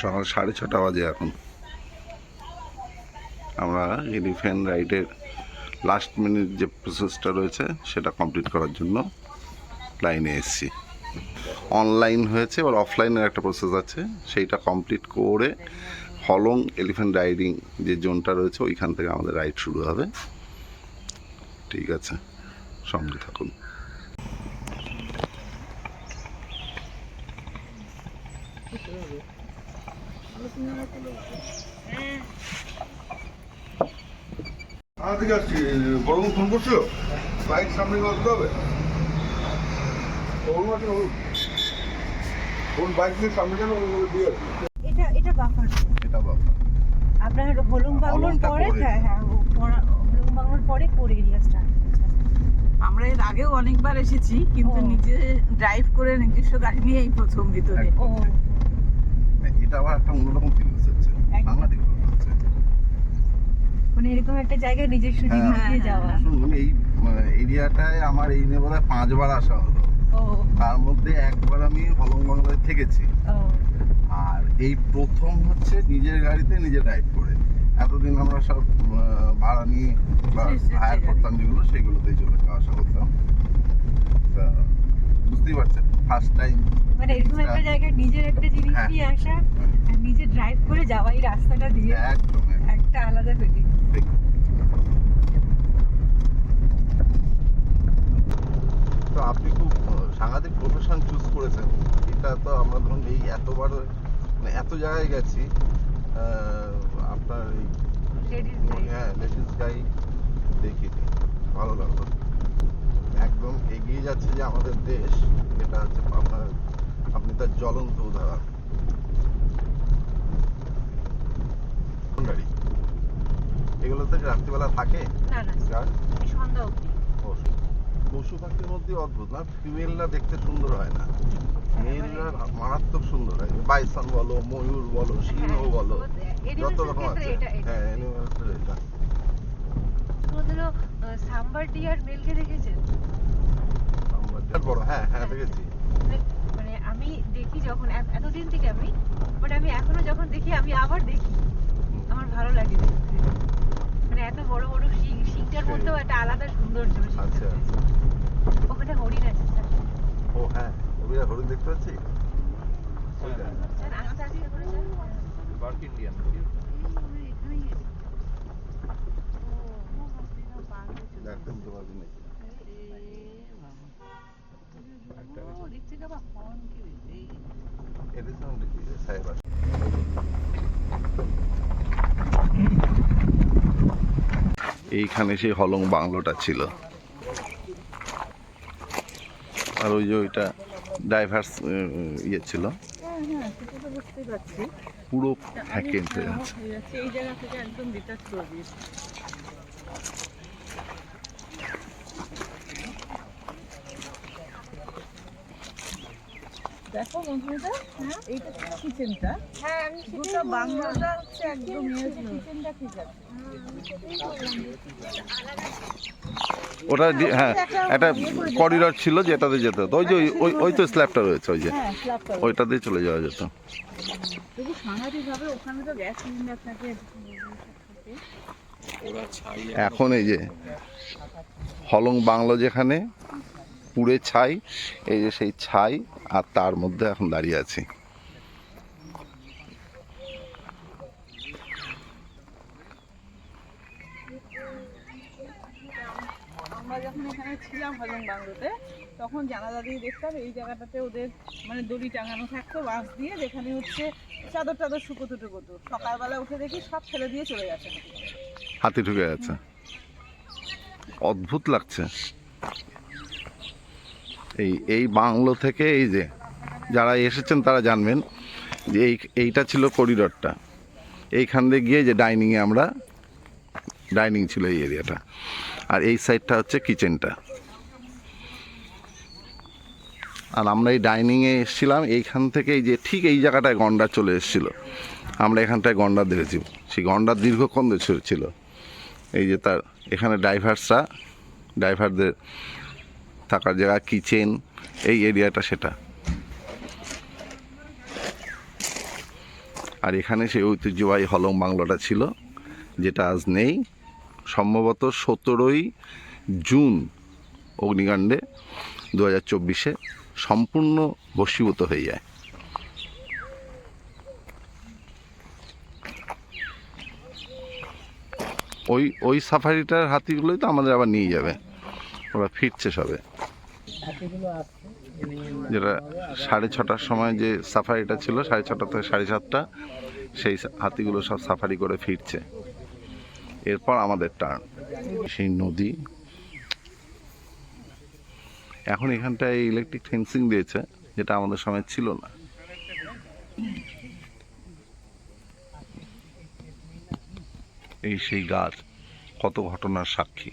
সকাল সাড়ে ছটা বাজে এখন। আমরা এলিফ্যান্ট রাইডের লাস্ট মিনিট যে প্রসেসটা রয়েছে, সেটা কমপ্লিট করার জন্য লাইনে এসেছি। অনলাইন হয়েছে, এবার অফলাইনের একটা প্রসেস আছে। সেইটা কমপ্লিট করে হলং এলিফ্যান্ট রাইডিং যে জোনটা রয়েছে, ওইখান থেকে আমাদের রাইড শুরু হবে। ঠিক আছে, সঙ্গে থাকুন। আমার দিকে আসছি ফোন করছিল বাইক সামনে আসতে হবে। বাইক নিয়ে সামনে কেন দিয়ে আসছি এটা এটা বাফার। এটা বাবা আপনার হলুম বাংলোর পরে পরে। হ্যাঁ হ্যাঁ হলুম বাংলোর পরে কোর এরিয়া স্টার্ট আমরা এর আগেও অনেকবার এসেছি কিন্তু নিজে ড্রাইভ করে নিজস্ব গাড়ি নিয়ে এই প্রথম ভিতরে। এটা আবার একটা অন্যরকম ফিলিংস হচ্ছে। বাংলাদেশ মানে এরকম একটা জায়গায় নিজস্ব জিনিস হ্যাঁ, দিয়ে হ্যাঁ, যাওয়া। শুনুন এই মানে এরিয়াটায় আমার এই নিয়ে বোধহয় পাঁচবার আসা হলো। তার মধ্যে একবার আমি হলং বাংলায় থেকেছি। আর এই প্রথম হচ্ছে নিজের গাড়িতে নিজে ড্রাইভ করে। এতদিন আমরা সব ভাড়া নিয়ে বা হায়ার করতাম যেগুলো সেগুলোতেই চলে যাওয়া আসা করতাম। তা বুঝতেই পারছেন ফার্স্ট টাইম মানে এরকম একটা জায়গায় নিজের একটা জিনিস হ্যাঁ। নিয়ে আসা আর নিজে ড্রাইভ করে যাওয়া এই রাস্তাটা দিয়ে একদম একদম। একটা আলাদা ফিলিং ঠিক। তো আপনি খুব সাংঘাতিক প্রফেশন চুজ করেছেন। এটা তো আমরা ধরুন এই এতবার মানে এত জায়গায় গেছি আপনার এই হ্যাঁ লেডিস গাই দেখিনি। ভালো লাগল একদম এগিয়ে যাচ্ছে যে আমাদের দেশ এটা হচ্ছে আপনার আপনি তার জ্বলন্ত উদাহরণ। এগুলোতে কি রাত্রিবেলা থাকে না না সন্ধ্যা অবধি। পশু পাখির মধ্যে অদ্ভুত না? ফিমেলরা দেখতে সুন্দর হয় না। মেলরা মারাত্মক সুন্দর হয়। বাইসন বলো ময়ূর বলো সিংহ বলো যত রকম আছে। হ্যাঁ অ্যানিমালসের এটা। কোনোদিনও সাম্বার ডিয়ার মেলকে দেখেছেন? আমরা বিরাট বড় হ্যাঁ হ্যাঁ দেখেছি। মানে- মানে আমি দেখি যখন এতদিন থেকে আমি বাট আমি এখনও যখন দেখি আমি আবার দেখি। আমার ভালো লাগে দেখতে। মানে এত বড় বড় শিং শিংটার মধ্যেও একটা আলাদা সৌন্দর্য আচ্ছা। ওখানে হরিণ আছে। স্যার ও হ্যাঁ। ওবিরা হরিণ দেখতে পাচ্ছি? ওইটা স্যার আস্তে আস্তে করে স্যার বার্ক ইন্ডিয়ান এখানেই আছে। ও, ও মাসি না পাগল চলে দেখতেন তো বাজি নেই ও দিক থেকে আবার হর্ন কি হয়েছে এই এটা সাউন্ড কি সাইবার এইখানে সেই হলং বাংলোটা ছিল। আর ওই যে ওইটা ডাইভার্স ইয়ে ছিল। পুরো তা হয়ে যাচ্ছে, এই জায়গা থেকে একদম ডিটাচ করে দিয়েছে দেখো বন্ধুরা হ্যাঁ এইটা কিচেনটা হ্যাঁ আমি গোটা বাংলাটা হচ্ছে একদম ইয়ে কিচেনটা ঠিক আছে ওটা দি- হ্যাঁ একটা করিডর ছিল যেটাতে যেতে। হতো ওই যে ওই- ওই ওই তো স্ল্যাবটা রয়েছে ওই যে। হ্যাঁ ওইটা দিয়ে চলে যাওয়া যেত। তবু সাংঘাতিক ভাবে ওখানে তো গ্যাস সিলিন্ডার থাকে এখন এই যে হলং বাংলো যেখানে পুড়ে ছাই এই যে সেই ছাই আর তার মধ্যে এখন দাঁড়িয়ে আছি। আমরা যখন এখানে ছিলাম হলং বাংলোতে তখন জানালা দিয়ে দেখতাম এই জায়গাটাতে ওদের মানে দড়ি টাঙানো থাকতো বাঁশ দিয়ে যেখানে হচ্ছে চাদর টাদর শুকোতো টুকোতো। সকালবেলা উঠে দেখি সব ফেলে দিয়ে চলে গেছে। হাতি ঢুকে গেছে। অদ্ভুত লাগছে। এই এই বাংলো থেকে এই যে যারা এসেছেন তারা জানবেন যে এই, এইটা ছিল করিডরটা। এইখান দিয়ে গিয়ে যে ডাইনিংয়ে আমরা, ডাইনিং ছিল এই এরিয়াটা। আর এই সাইডটা হচ্ছে কিচেনটা। আর আমরা এই ডাইনিংয়ে এসেছিলাম, এইখান থেকে এই যে ঠিক এই জায়গাটায় গন্ডার চলে এসেছিল। আমরা এখানটায় গন্ডার দেখেছি সেই গন্ডার দীর্ঘক্ষণ ছিল। এই যে তার, এখানে ড্রাইভার্সরা ড্রাইভারদের থাকার জায়গা কিচেন এই এরিয়াটা সেটা। আর এখানে সেই ঐতিহ্যবাহী হলং বাংলোটা ছিল, যেটা আজ নেই। সম্ভবত সতেরোই জুন অগ্নিকাণ্ডে দু হাজার চব্বিশে সম্পূর্ণ ভস্মীভূত হয়ে যায়। ওই ওই সাফারিটার হাতিগুলোই তো আমাদের আবার নিয়ে যাবে। ওরা ফিরছে সবে। যেটা সাড়ে ছটার সময় যে সাফারিটা ছিল, সাড়ে ছটা থেকে সাড়ে সাতটা, সেই হাতিগুলো সব সাফারি করে ফিরছে। এরপর আমাদের টার্ন সেই নদী। এখন এখানটায় ইলেকট্রিক ফেন্সিং দিয়েছে, যেটা আমাদের সময় ছিল না। এই সেই গাছ, কত ঘটনার সাক্ষী।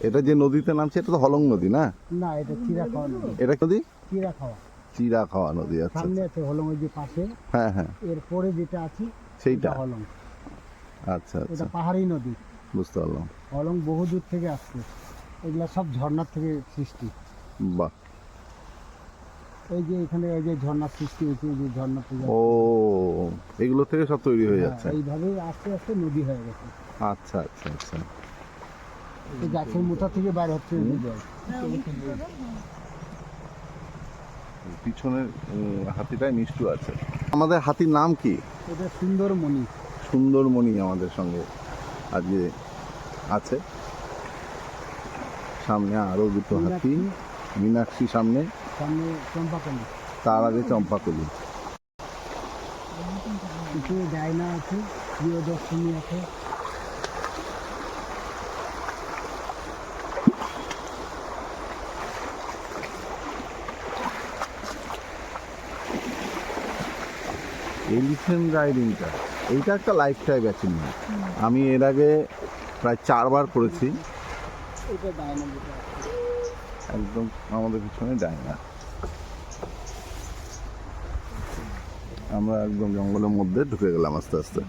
এটা যে নদীতে নামছে এটা তো হলং নদী না? না এটা চিরা খাওয়া নদী। এটা নদী? চিরা খাওয়া চিরা খাওয়া নদী আচ্ছা সামনে আচ্ছা। আছে হলং ওই যে পাশে। হ্যাঁ হ্যাঁ। এরপরে যেটা আছে সেইটা। হলং। আচ্ছা এটা আচ্ছা পাহাড়ি নদী। বুঝতে পারলাম। হলং বহু দূর থেকে আসছে। এগুলা সব ঝর্ণার থেকে সৃষ্টি। বাহ। এই যে এখানে এই যে ঝর্ণার সৃষ্টি হয়েছে এই যে ঝর্ণা পূজা। ও এগুলো থেকে সব তৈরি হয়ে হ্যাঁ, যাচ্ছে। এইভাবেই আস্তে আস্তে নদী হয়ে গেছে। আচ্ছা আচ্ছা আচ্ছা। এই গাছের মোটা থেকে বাইর হচ্ছে। পিছনের উম, মিষ্টু আছে। আমাদের হাতির নাম কি? এটা সুন্দর মণি সুন্দরমণি আমাদের সঙ্গে আজকে আছে। সামনে আরও দুটো হাতি। মীনাক্ষী। সামনে। সামনে চম্পাকালি। তার আগে চম্পাকলি। কিছু ডায়না আছে প্রিয়দর্শনী আছে। এলিফেন্ট রাইডিংটা এইটা একটা লাইফ টাইম অ্যাচিভমেন্ট আমি এর আগে প্রায় চারবার করেছি। ডায়না একদম আমাদের পিছনে যায় না আমরা একদম জঙ্গলের মধ্যে ঢুকে গেলাম আস্তে আস্তে।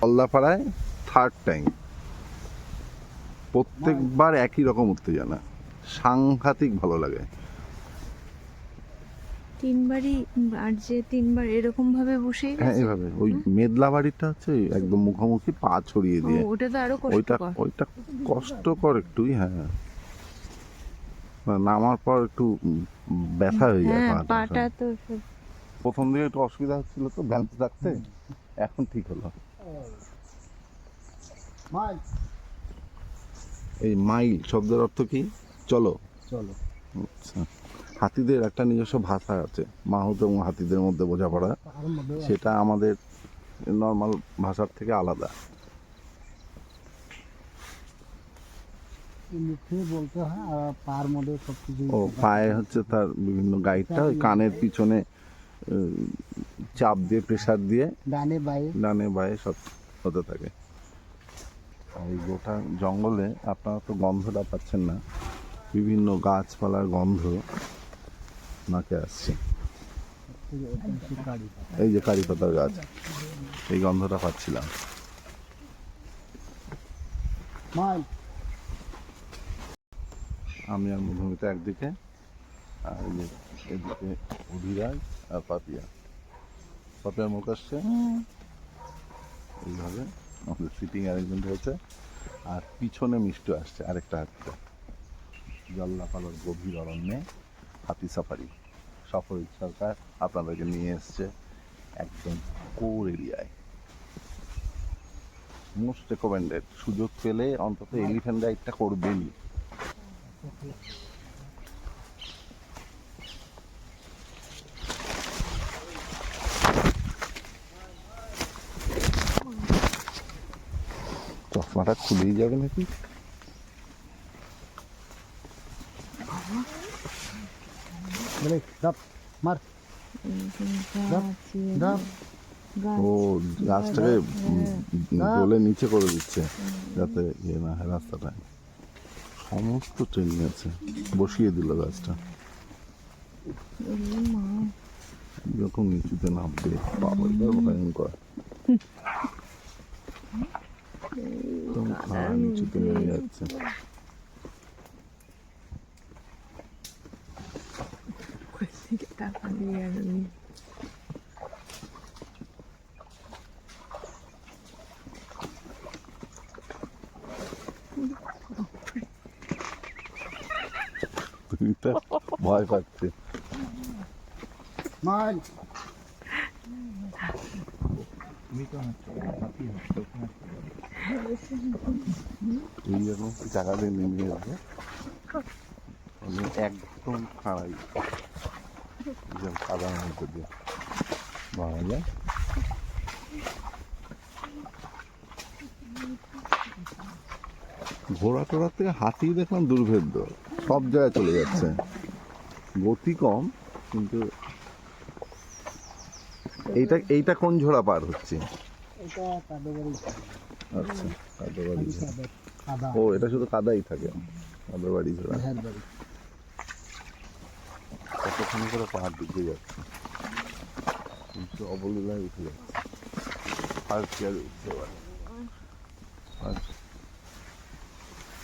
কল্লাপাড়ায় থার্ড টাইম প্রত্যেকবার একই রকম উত্তেজনা। সাংঘাতিক ভালো লাগে। তিনবারই আর যে তিনবার এরকম ভাবে বসে হ্যাঁ এইভাবে ওই মেদলা বাড়িটা হচ্ছে একদম মুখোমুখি পা ছড়িয়ে দিয়ে। ওটা তো আরও ওইটা কষ্টকর ওইটা কষ্টকর একটুই হ্যাঁ মানে নামার পর একটু ব্যথা হয়ে যায় হ্যাঁ পাটা পাটা তো প্রথম দিকে একটু অসুবিধা হচ্ছিল তো ব্যালেন্স রাখতে। এখন ঠিক হলো। এই মাইল শব্দের অর্থ কি? চলো। চলো। আচ্ছা। হাতিদের একটা নিজস্ব ভাষা আছে। মাহুত এবং হাতিদের মধ্যে বোঝাপড়া। সেটা আমাদের নর্মাল ভাষার থেকে আলাদা। বলতে হয় আর মধ্যে ও পায়ে হচ্ছে তার বিভিন্ন গাইডটা কানের পিছনে চাপ দিয়ে প্রেসার দিয়ে ডানে বাইরে ডানে বায়ে সব হতে থাকে। আর এই গোটা জঙ্গলে আপনারা তো গন্ধটা পাচ্ছেন না। বিভিন্ন গাছপালার গন্ধ। নাকে আসছে। এই যে কারি পাতার গাছ এই গন্ধটা পাচ্ছিলাম। আমি আর মধুমিতা একদিকে আর এই যে এদিকে অভিরাজ আর পাপিয়া। পাপিয়ার মুখ আসছে। এইভাবে আমাদের সিটিং অ্যারেঞ্জমেন্ট হয়েছে। আর পিছনে মিষ্টি আসছে আরেকটা হাতটা। জল্লাপালার গভীর অরণ্যে। হাতি সাফারি। সফর সরকার আপনাদেরকে নিয়ে এসছে একদম কোর এরিয়ায়। মোস্ট রেকমেন্ডেড সুযোগ পেলে অন্তত এলিফ্যান্ট রাইডটা করবেনই। চশমাটা খুলেই যাবে নাকি? বলে দাপ মার দাপ ও গাছটাকে দোলে নিচে করে দিচ্ছে যাতে ইয়ে না হয় রাস্তাটায় সমস্ত ট্রেনিং আছে বসিয়ে দিল গাছটা যখন নিচুতে নামবে বাবা এবার ভয়ঙ্কর নিচুতে নেমে যাচ্ছে তুমি তো ভয় পাচ্ছে মার এই জন্য জায়গা দিয়ে নেমে যাবে মানে একদম খাড়াই একদম কাদার মধ্যে দিয়ে যায় ঘোড়া টোড়ার থেকে হাতি দেখলাম দুর্ভেদ্য। সব জায়গায় চলে যাচ্ছে। গতি কম কিন্তু এইটা এইটা কোন ঝোড়া পার হচ্ছে? আচ্ছা কাদাবাড়ি ও এটা শুধু কাদাই থাকে। কাদাবাড়ি ঝোড়া। কতখানি করে পাহাড় ডুবে যাচ্ছে। কিন্তু অবলীলায় উঠে যাচ্ছে। আর কি আর উঠতে পারে?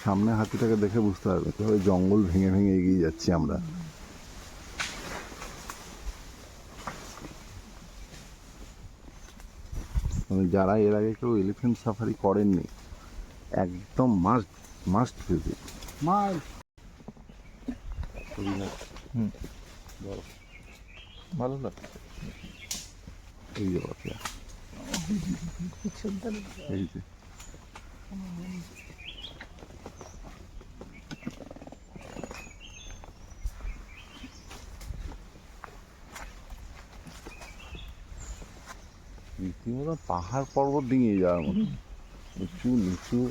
সামনে হাতিটাকে দেখে বুঝতে পারবে কীভাবে জঙ্গল ভেঙে ভেঙে এগিয়ে যাচ্ছি আমরা। মানে যারা এর আগে কেউ এলিফেন্ট সাফারি করেননি একদম মাস্ট মাস্ট ভিজিট মার ভালো লাগে এই যে পাহাড় পর্বত ডিঙিয়ে যাওয়ার মতো। উঁচু নিচু।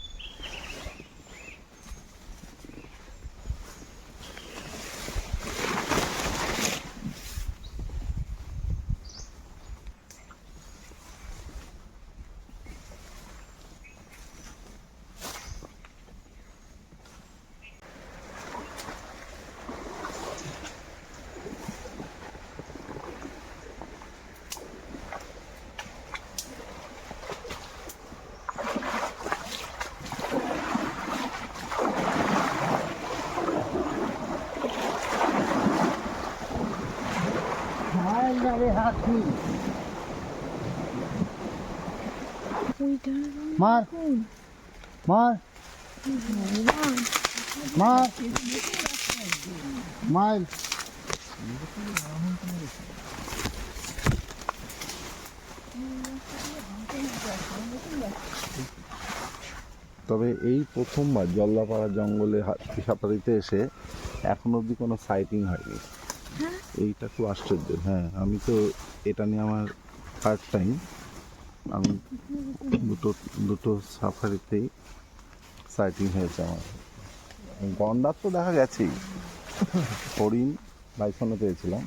তবে এই প্রথমবার জল্লাপাড়া জঙ্গলে হাতি সাফারিতে এসে এখন অবধি কোনো সাইটিং হয়নি। এইটা খুব আশ্চর্য। হ্যাঁ আমি তো এটা নিয়ে আমার ফার্স্ট টাইম আমি দুটো দুটো সাফারিতেই সাইটিং হয়েছে আমার। গন্ডার তো দেখা গেছেই। হরিণ বাইসনে পেয়েছিলাম।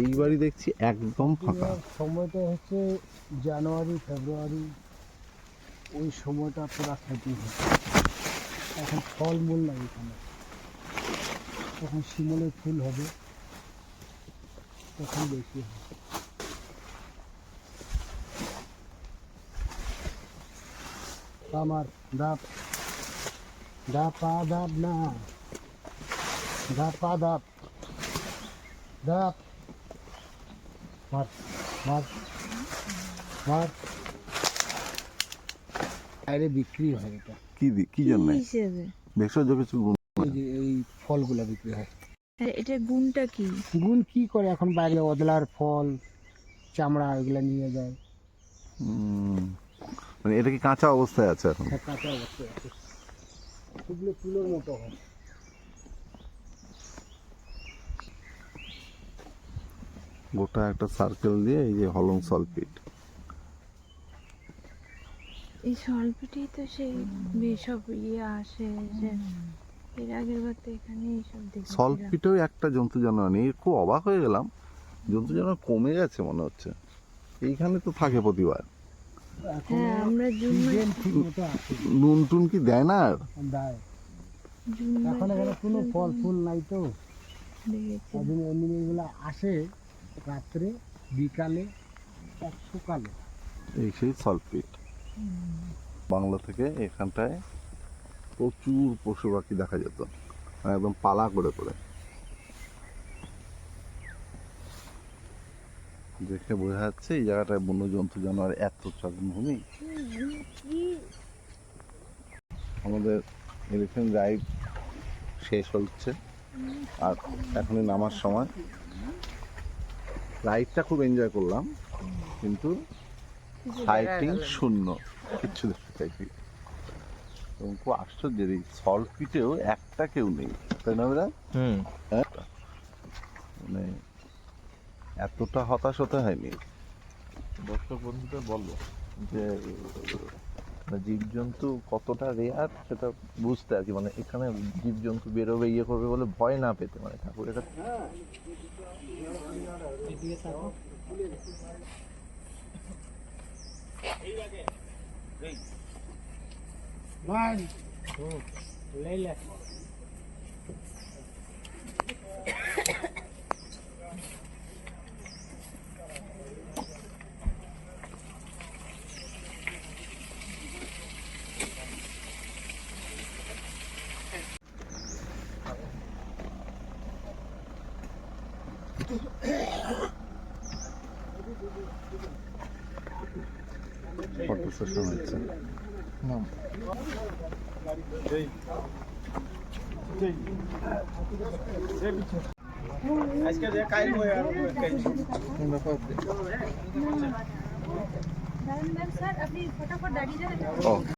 এইবারই দেখছি একদম ফাঁকা। সময়টা হচ্ছে জানুয়ারি, ফেব্রুয়ারি। ওই সময়টা পুরা ক্ষতি হচ্ছে। এখন ফলমূল নাই এখানে। তখন শিমলের ফুল হবে। তখন বেশি হবে আমার ডাব ডাব পা ডাব না। ডাব পা ডাব ডাব মার মার মার। বাইরে বিক্রি হয় এটা। কি কি জন্য? হিসেবে? ভেষজ কিছু এই যে এই ফলগুলো বিক্রি হয়। এটার গুণটা কি? গুণ কি করে এখন বাইরে অদলার ফল চামড়া এগুলো নিয়ে যায়? মানে এটা কি কাঁচা অবস্থায় আছে এখন? কাঁচা অবস্থায় আছে। সেগুলো তুলোর মতো হয়। গোটা একটা সার্কেল দিয়ে এই যে হলং সলপিট এই সলপিটেই তো সেই বেসব ইয়ে আসে যে এর আগের বার তো এখানে এইসব দেখেছিলাম সলপিটেও একটা জন্তু জানোয়ার নেই। খুব অবাক হয়ে গেলাম। জন্তু জানোয়ার কমে গেছে মনে হচ্ছে। এইখানে তো থাকে প্রতিবার। এখন হ্যাঁ আমরা জুন নুন টুন কি দেয় না আর? দেয়। এখন এখানে কোনো ফল ফুল নাই তো। এমনি এগুলো আসে রাত্রে বিকালে সকালে। এই সেই সলপিট বাংলা থেকে এখানটায় প্রচুর পশু পাখি দেখা যেত। মানে একদম পালা করে করে দেখে বোঝা যাচ্ছে এই জায়গাটায় বন্য জন্তু জানোয়ার এত চরণভূমি আমাদের এলিফেন্ট রাইড শেষ হচ্ছে। আর এখনই নামার সময়। রাইডটা খুব এনজয় করলাম। কিন্তু সাইটিং শূন্য। কিচ্ছু দেখতে চাইছি এবং খুব আশ্চর্য এই সলপিটেও একটা কেউ নেই। তাই না বিরাট? হ্যাঁ? মানে এতটা হতাশ হতে হয়নি। দর্শক বন্ধুদের বলব যে মানে জীবজন্তু কতটা রেয়ার সেটা বুঝতে আর কি মানে এখানে জীবজন্তু বেরোবে ইয়ে করবে বলে ভয় না পেতে মানে ঠাকুর এটা Mari. Leila. Porta fechou, então. Photo session হচ্ছে স্যার আপনি ফটাফট দাঁড়িয়ে যাবেন ও